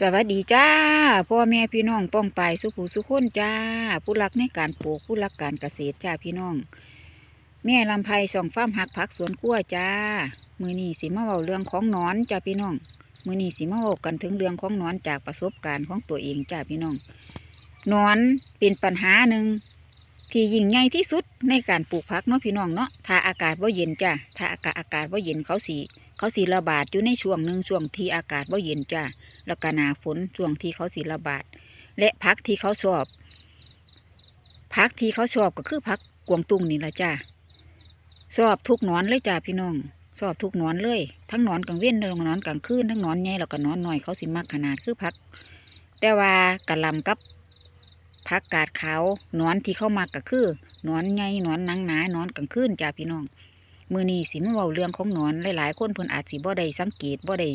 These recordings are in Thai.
สวัสดีจ้าพ่อแม่พี่น้องป้องไปายสุผู้สุคนจ้า ผู้รักในการปลูกผู้รักการเกษตรจ้าพี่น้อง แม่ลำไพส่องฟ้ามหักผักสวนกล้วยจ้า มือนีสิมาเวาเรื่องของนอนจ้าพี่น้อง มือนีสิมาเวากันถึงเรื่องของนอนจากประสบการณ์ของตัวเองจ้าพี่น้องนอนเป็นปัญหาหนึ่งที่ยิ่งใหญ่ที่สุดในการปลูกผักเนาะพี่น้องเนาะถ้าอากาศว่าเย็นจ้าถ้าอากาศอากาศว่าเย็นเขาสีเขาสีระบาดอยู่ในช่วงหนึ่งช่วงที่อากาศว่าเย็นจ้า แล้วก็หนาฝนช่วงที่เขาสีระบาด และพักที่เขาชอบพักที่เขาชอบก็คือพักกวงตุ้งนี่แหละจ้าชอบทุกนอนเลยจ้าพี่น้องชอบทุกนอนเลย ทั้งนอนกลางเว้นทั้งนอนกลางคืนทั้งนอนใหญ่แล้วก็นอนหน้อยเขาสิมักขนาดคือพัก แต่ว่ากะลำกับพักกาดขาวนอนที่เข้ามาก็คือนอนใหญ่นอนนังหนานอนกลางคืนจ้าพี่น้อง มือนี้สิมาเว้าเรื่องของหนอนหลายๆ คนเพิ่นอาจสิบ่ได้สังเกตบ่ได้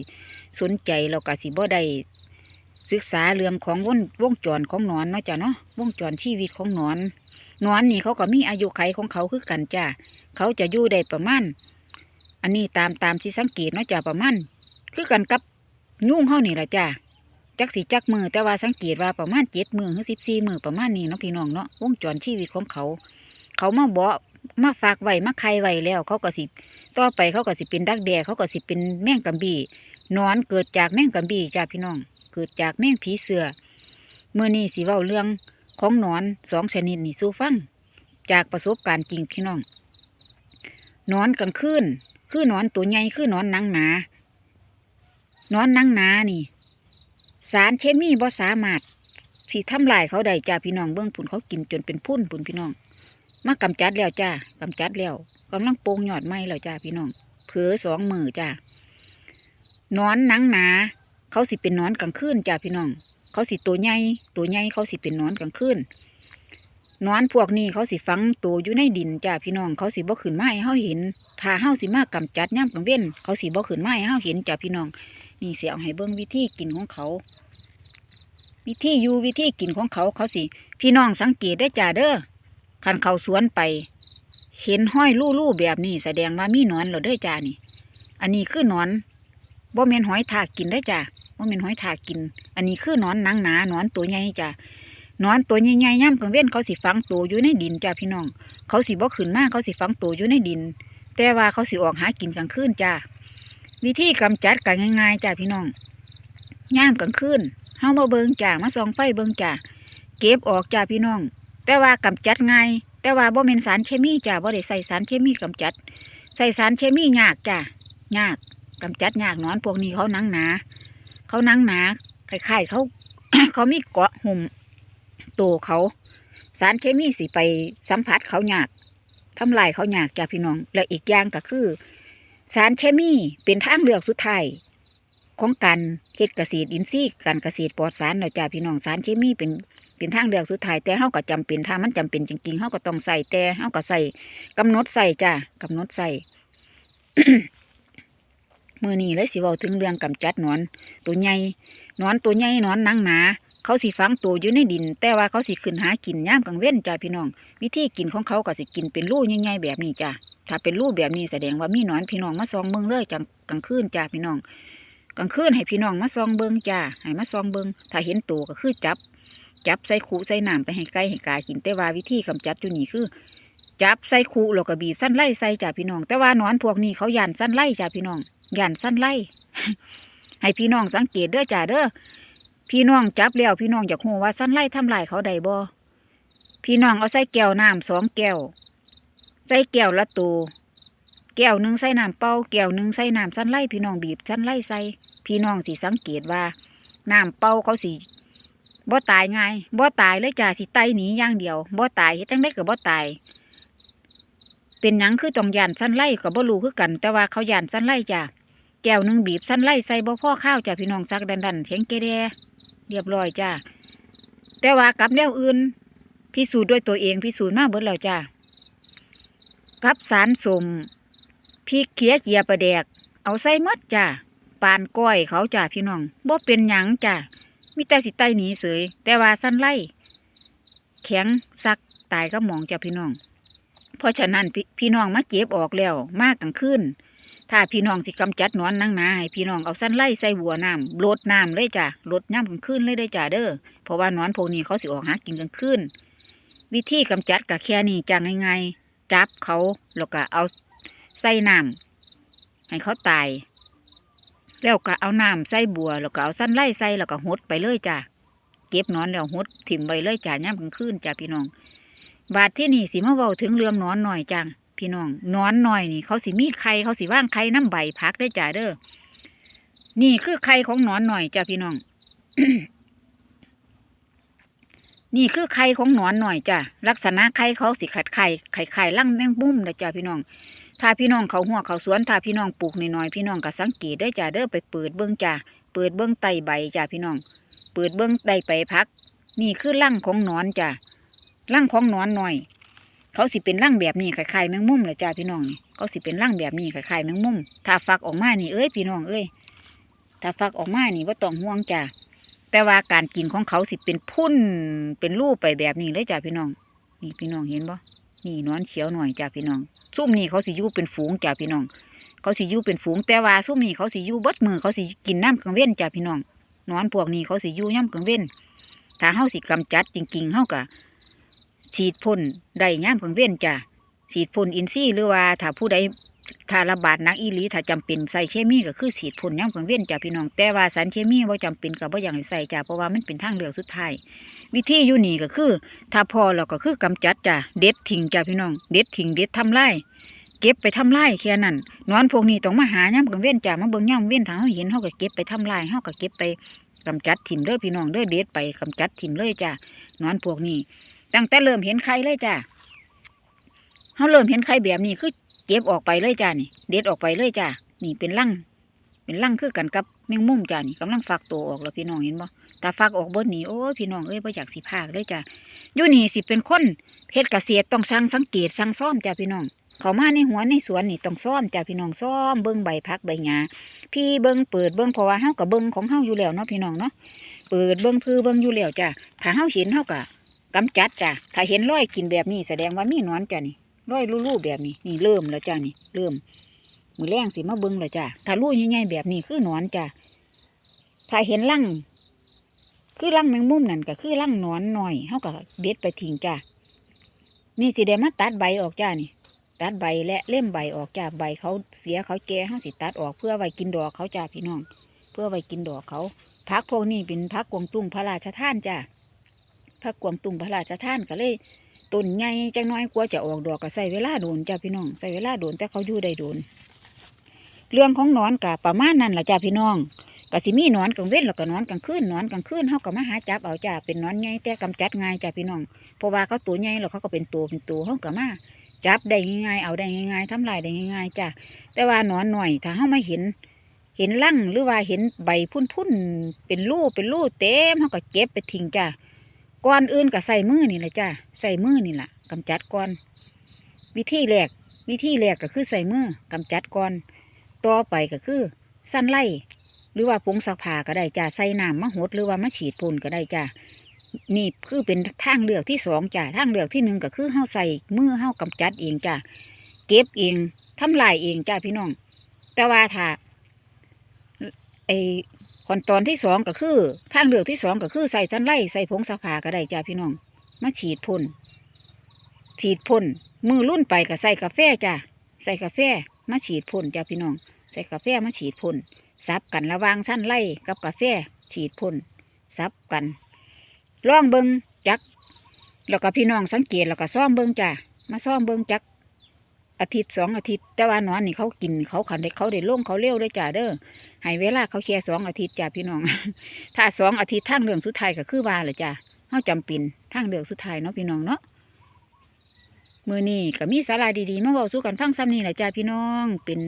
สนใจแล้วก็สิบ่ได้ศึกษาเรื่องของวงวงจรของหนอนเนาะจ้ะเนาะวงจรชีวิตของหนอนหนอนนี่เขาก็มีอายุไขของเขาคือกันจ้าเขาจะอยู่ได้ประมาณอันนี้ตามตามที่สังเกตเนาะจ้ะประมาณคือกันกับยุ่งเฮานี่แหละจ้าจักสีจักมือแต่ว่าสังเกตว่าประมาณเจ็ดมือหรือสิบสี่มือประมาณนี้เนาะพี่น้องเนาะวงจรชีวิตของเขา เขามาบาะมาฝากไว้มาไข่ไว้แล้ว เขาก็สิต่อไปเขาก็สิเป็นดักแดเขาก็สิเป็นแมงกัมบีนอนเกิดจากแมงกัมบีจ้าพี่น้อง เกิดจากแมงผีเสือเมื่อนี้สิเว้าเรื่องของนอนสองชนิดนี่สู้ฟัง จากประสบการณ์จริงพี่น้องนอนกลางคืนคือนอนตัวใหญ่คือนอนนังหนานอนนังหนานี่ สารเคมีบ่สามารถสิทำลายเขาได้จ้าพี่น้องเบื้องผุนเขากินจนเป็นพุ่นผุนพี่น้อง มากำจัดแล้วจ้ากำจัดแล้วกำลังโปรงยอดไม้แล้วจ้าพี่น้องเผือสองมือจ้านอนหนังหนา เขาสิเป็นนอนกลางคืนจ้าพี่น้อง เขาสิตัวใหญ่ตัวใหญ่เขาสิเป็นนอนกลางคืนนอนพวกนี้เขาสิฝังตัวอยู่ในดินจ้าพี่น้อง เขาสิบ่ขึ้นไม้เฮาเห็นถ้าเฮาสิมากกำจัดย่ำกลางเว้นเขาสิบ่ขึ้นไม้เฮาเห็นจ้าพี่น้อง นี่เสียเอาให้เบิ่งวิธีกินของเขา วิธีอยู่วิธีกินของเขาเขาสิ พี่น้องสังเกตได้จ้าเด้อ คันเขาสวนไป เห็นห้อยลู่ๆแบบนี้แสดงว่ามีหนอนเรอเด้อจ้านี่ อันนี้คือหนอนบ่เมนหอยทากกินได้จ้าบ่เมนหอยทากกิน อันนี้คือหนอนหนังหนาหนอนตัวใหญ่จ้านอนตัวใหญ่ๆย่ำกลางเว้นเขาสิฝังตัวอยู่ในดินจ้าพี่น้อง เขาสิบ่ขึ้นมากเขาสิฝังตัวอยู่ในดิน แต่ว่าเขาสิออกหากินกลางคืนจ้าวิธีกำจัดกันง่ายๆจ้าพี่น้องย่ามกลางคืนเฮามาเบิงจ้ามาส่องไฟเบิงจ้าเก็บออกจ้าพี่น้อง แต่ว่ากำจัดง่ายแต่ว่าบ่เป็นสารเคมีจ้ะบ่ได้ใส่สารเคมีกำจัด ใส่สารเคมียากจ้ะยากกำจัดยากนอนพวกนี้เขาหนังหนา เขาหนังหนาคล้ายๆเขา เขามีเกาะหุ่มโตวเขา สารเคมีสิไปสัมผัสเขายากทำลายเขายากจ้ะพี่น้อง และอีกอย่างก็คือ สารเคมีเป็นทางเลือกสุดท้ายของการเฮ็ดเกษตรอินทรีย์การเกษตรปลอดสารเนาะจ้ะพี่น้องสารเคมีเป็น เป็นทางเลือกสุดท้ายแต่เฮาก็จำเป็นถ้ามันจำเป็นจริงๆเฮาก็ต้องใส่แต่เฮาก็ใส่กำหนดใส่จ้ะกำหนดใส่มื่อนี้เลยสิเว้าถึงเรื่องกำจัดหนอน ตัวใหญ่หนอนตัวใหญ่หนอนนังหนา เขาสิฝังตัวอยู่ในดิน แต่ว่าเขาสิขึ้นหากินย่ามกลางเว้นจ้ะพี่น้อง วิธีกินของเขาก็สิกินเป็นรูใหญ่ๆแบบนี้จ้ะถ้าเป็นรูแบบนี้แสดงว่ามีหนอนพี่น้องมาซองเบิ่งเลยจังกลางคืนจ้ะพี่น้องกลางคืนให้พี่น้องมาซองเบิ่งจ้ะให้มาซองเบิ่งถ้าเห็นตัวก็คือจับ จับใส่คูใส่น้ำไปให้ไก่ให้กากินแต่ว่าวิธีกำจัดอยู่นี่คือ จับใส่คูแล้วก็บีบสั้นไล่ใส่จ้าพี่น้อง แต่ว่านอนพวกนี้เขาย่นสั้นไล่จ้าพี่น้องย่นสั้นไล่ให้พี่น้องสังเกตเด้อจ้าเด้อพี่น้องจับแล้วพี่น้องอยากรู้ว่าสั้นไล่ทำลายเขาได้บ่พี่น้องเอาใส่แก้วน้ำสองแก้วใส่แก้วละตัวแก้วหนึ่งใส่น้ำเปล่าแก้วหนึ่งใส่น้ำสั้นไล่พี่น้องบีบสั้นไล่ใส่พี่น้องสิสังเกตว่าน้ำเปล่าเขาสิ บ่ตายง่ายบ่ตายเลยจ้าสิไตหนีอย่างเดียวบ่ตายเฮ็ดจังไดก็บ่ตาย เป็นหยังคือต้องยานสั้นไล่ก็บ่รู้คือกัน แต่ว่าเขายานสั้นไล่จ้าแก้วหนึงบีบสั้นไล่ใส่บ่พ่อข้าวจ้าพี่น้องซักดันดันเสียงเกเรเรียบร้อยจ้าแต่ว่ากับแนวอื่นพิสูจน์ด้วยตัวเองพิสูจน์มาเบิดแล้วจ้ากับสารสมพริกเขียเจียประแดก เอาใส่หมดจ้าปานก้อยเขาจ้าพี่น้องบ่เป็นหยังจ้า มีแต่สิไตหนีเสย แต่ว่าสั้นไล่แข็งซักตายก็มองจ้ะพี่น้อง เพราะฉะนั้นพพี่น้องมาเก็บออกแล้วมากกลางคืนถ้าพี่น้องสิกำจัดหนอนนังนาให้พี่น้องเอาสั้นไล่ใส่หัวน้ำลดน้ำเลยจ้ะลดน้ำกลางคืนเลยได้จ้ะเด้อเพราะว่าหนอนพวกนี้เขาสิออกหากินกลางคืนวิธีกำจัดก็แค่นี้จ้ะง่ายๆจับเขาแล้วก็เอาใส่น้ำให้เขาตาย แล้วก็เอาน้ำใส่บัว แล้วก็เอาสั้นไล่ใส่แล้วก็หดไปเลยจ้ะเก็บนอนแล้วหดถิ่มไปเลยจ้ะย่ำกลางคืนจ้ะพี่น้อง บาดที่นี่สิมาเว้าถึงเรื่องหนอนหน่อยจังพี่น้องหนอนหน่อยนี่เขาสิมีไข่เขาสิว่างไข่น้ำใบพักได้จ้ะเด้อนี่คือไข่ของหนอนหน่อยจ้ะพี่น้อง นี่คือไข่ของหนอนหน่อยจ้ะลักษณะไข่เขาสิขัดไข่ไข่ไข่ลั่งแมงมุมนะจ้ะพี่น้อง ถ้าพี่น้องเขาหัวเขาสวนถ้าพี่น้องปลูกน้อยๆพี่น้องก็สังเกตได้จ้ะเด้อไปเปิดเบิ้องจ้ะเปิดเบิ้องไตใบจ้ะพี่น้อง เปิดเบิ้องไตใบพัก นี่คือลั่งของนอนจ้ะลั่งของนอนหน่อย เขาสิเป็นลั่งแบบนี้คล้ายๆแมงมุมเลยจ้ะพี่น้องนี่เขาสิเป็นลั่งแบบนี้คล้ายๆแมงมุมถ้าฟักออกมานี่เอ้ยพี่น้องเอ้ยถ้าฟักออกมานี่ว่าต้องห่วงจ้ะแต่ว่าการกินของเขาสิเป็นพุ่นเป็นรูปไปแบบนี้เลยจ้ะพี่น้อง นี่พี่น้องเห็นบ่ นี่นอนเขียวหน่อยจ้าพี่น้องซุ่มนี่เขาสิยู่เป็นฝูงจ้าพี่น้อง เขาสิยู่เป็นฝูงแต่ว่าซุ่มนี่เขาสิยู่เบิดมือเขาสิกินน้ำกลางเว้นจ้าพี่น้องนอนพวกนี้เขาสิยู่ย่ำกลางเว้นถ้าเฮาสิกำจัดจริงๆเฮากะฉีดพ่นได้ย่ามกลางเว้นจ้าฉีดพ่นอินซี่หรือว่าถ้าผู้ใด ถ้าระบาดนักอีหลีถ้าจำเป็นใส่เคมีก็คือฉีดพ่นย่ามกลางเว้นจ้ะพี่น้องแต่ว่าสารเคมีว่าจำเป็นก็บ่อย่ากใส่จ้ะเพราะว่ามันเป็นทางเลือกสุดท้ายวิธีอยู่นี่ก็คือ ถ้าพอเราก็คือกำจัดจ้ะเด็ดทิ้งจ้ะพี่น้อง เด็ดทิ้งเด็ดทำลายเก็บไปทำลายแค่นั้นนอนพวกนี้ต้องมาหาย่ามกลางเว้นจ้ะมาเบิ่งย่ามเว้นถ้าเฮาเห็นเฮาก็เก็บไปทำลายเฮาก็เก็บไปกำจัดถิ่มเด้อพี่น้องเด้อเด็ดไปกำจัดถิ่มเลยจ้ะนอนพวกนี้ตั้งแต่เริ่มเห็นไข่เลยจ้ะเขาเริ่มเห็นไข่แบบนี้คือ ก็บออกไปเลยจ้ะนี่ เด็ดออกไปเลยจ้ะนี่เป็นลังเป็นลังคือกันกับแมงมุมจ้ะนี่กำลังฟักตัวออกแล้วพี่น้องเห็นบ่ตาฟักออกเบดนี่โอ้พี่น้องเอ้ยบ่อยากสิพากเลยจ้ะอยู่นี่สิเป็นคนเฮ็ดเกษตรต้องช่างสังเกตช่างซ่อมจ้ะพี่น้องเขามาในหัวในสวนนี่ต้องซ่อมจ้ะพี่น้องซ่อมเบิ้งใบพักใบหญ้าพี่เบิ้งเปิดเบิ้งเพราะว่าเฮากับเบิ้งของเฮาอยู่แล้วเนาะพี่น้องเนาะเปิดเบิ้งพือเบิ้งอยู่แล้วจ้ะถ้าเฮาเห็นเฮากะกำจัดจ้ะถ้าเห็นรอยกินแบบนี้แสดงว่ามีหนอนจ้ะนี่ รอยรูๆแบบนี้นี่เริ่มแล้วจ้ะนี่เริ่มมือแรงสิมาเบิงแล้วจ้ะถ้ารูใหญ่ๆแบบนี้คือหนอนจ้ะถ้าเห็นรังคือรังแมงมุมนั่นก็คือรังหนอนหน่อยเฮาก็เด็ดไปทิ้งจ้ะนี่สิได้มาตัดใบออกจ้ะนี่ ตัดใบและเล่มใบออกจ้ะใบเขาเสียเขาแก่เฮาสิตัดออกเพื่อไว้กินดอกเขาจ้ะพี่น้อง เพื่อไว้กินดอกเขาพักพวกนี้เป็นพักกวงตุ้งพระราชท่านจ้ะพักกวงตุ้งพระราชท่านก็เลย ต้นใหญ่จังน้อยกว่าจะออกดอกก็ใส่เวลาโดนจ้ะพี่น้องใส่เวลาโดนแต่เขาอยู่ได้โดน เรื่องของนอนกะประมาณนั้นแหละจ้ะพี่น้องก็สิมีนอนกลางเว้นแล้วก็นอนกลางคืนนอนกลางคืนเฮาก็มาหาจับเอาจ้ะเป็นนอนใหญ่แต่กำจัดง่ายจ้ะพี่น้องเพราะว่าเขาตัวใหญ่แล้วเขาก็เป็นตัวเป็นตัวเฮาก็มาจับได้ง่ายๆเอาได้ง่ายๆทำลายได้ง่ายๆจ้ะแต่ว่านอนหน่อยถ้าเฮาไม่เห็นเห็นลั่งหรือว่าเห็นใบพุ่นๆเป็นรูเป็นรูเต็มเขาก็เก็บไปทิ้งจ้ะ ก่อนอื่นก็ใส่มือนี่แหละจ้ะใส่มือนี่แหละกำจัดก่อน วิธีแรกวิธีแรกก็คือใส่มือกำจัดก่อน ต่อไปก็คือสั้นไล่หรือว่าผงซักผ้าก็ได้จ้ะใส่น้ำมะหดหรือว่ามาฉีดพ่นก็ได้จ้ะนี่คือเป็นทางเลือกที่สองจ้ะทางเลือกที่หนึ่งก็คือเฮาใส่มือเฮากำจัดเองจ้ะเก็บเองทำลายเองจ้ะพี่น้อง แต่ว่าถ้าไอ ขั้นตอนที่สองก็คือทางเลือกที่สองก็คือใส่สันไล่ใส่ผงซักผ้าก็ได้จ้าพี่น้อง มาฉีดพ่นฉีดพ่นมือรุ่นไปก็ใส่กาแฟจ้าใส่กาแฟมาฉีดพ่นจ้าพี่น้อง ใส่กาแฟมาฉีดพ่นซับกันระวางสั้นไล่กับกาแฟฉีดพ่นซับกันลองเบิงจัก แล้วก็พี่น้องสังเกตแล้วก็ซ่อมเบิงจ้ามาซ่อมเบิงจัก อาทิตย์สองอาทิตย์ แต่ว่านอนนี่เขากินเขาขันได้เขาได้ล่งเขาเลี้ยวได้จ้าเด้อให้เวลาเขาแค่สองอาทิตย์จ้าพี่น้อง ถ้าสองอาทิตย์ทางเรื่องสุดท้ายก็คือว่าเลยจ้าเขาจำเป็นทางเรื่องสุดท้ายเนาะพี่น้องเนาะมือนี้ก็มีสาระดีๆมาบอกสู้กันฟังซ้ำนี่แหละจ้าพี่น้องเป็น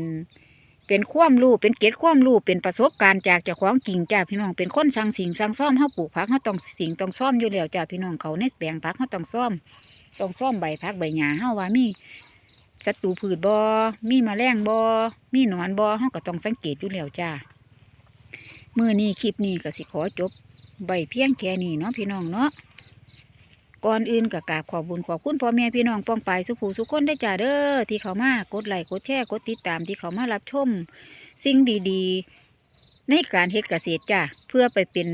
เป็นความรู้เป็นเกร็ดความรู้เป็นประสบการณ์จากเจ้าของจริงจ้าพี่น้องเป็นคนสั่งสิ่งสั่งซ่อมเขาปลูกผักเขาต้องสิ่งต้องซ่อมอยู่แล้วจ้าพี่น้องเขาในแปลงผักเขาต้องซ่อมต้องซ่อมใบผักใบหญ้าเขาว่ามี ศัตรูพืชบอมีมแมลงบอมีหนอนบอเราก็ต้องสังเกตอยู่แล้วจ้าเมื่อนี้คลิปนี้ก็สิขอจบใบเพียงแค่นี้เนาะพี่น้องเนาะก่อนอื่นก็กราบขอบุญขอบคุณพ่อแม่พี่น้องป้องไปสุภูสุคนได้จ้าเด้อที่เขามากดไลค์กดแชร์กดติดตามที่เขามารับชม สิ่งดีๆ ในการเฮ็ดเกษตรจ้าเพื่อไปเป็น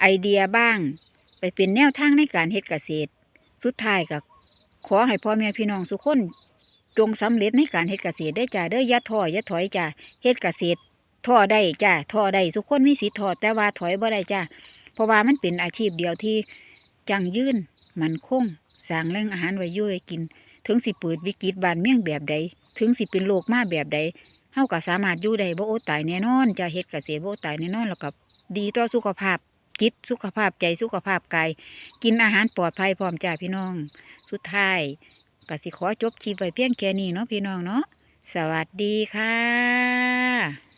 ไอเดียบ้าง ไปเป็นแนวทางในการเฮ็ดเกษตร สุดท้ายก็ขอให้พ่อแม่พี่น้องสุกคน จงสำเร็จในการเฮ็ดเกษตรได้จ้าเด้ออย่าท้ออย่าถอยจ้าเฮ็ดเกษตรท้อได้จ้าท้อได้สุกคนมีสิทธิ์ท้อแต่ว่าถอยบ่ได้จ้าเพราะว่ามันเป็นอาชีพเดียวที่จังยืนมันคงสร้างแหล่งอาหารไว้ยู่ให้กิน ถึงสิเปิดวิกฤตบานเมี่ยงแบบใด ถึงสิเป็นโรคมาแบบใดเฮาก็สามารถอยู่ได้บ่อตายแน่นอนจ้าเฮ็ดเกษตรบ่อตายแน่นอนแล้วก็ดีต่อสุขภาพจิตสุขภาพใจสุขภาพกายกินอาหารปลอดภัยพร้อมจ้าพี่น้อง สุดท้าย ก็สิขอจบคลิปไว้เพียงแค่นี้เนาะพี่น้องเนาะสวัสดีค่ะ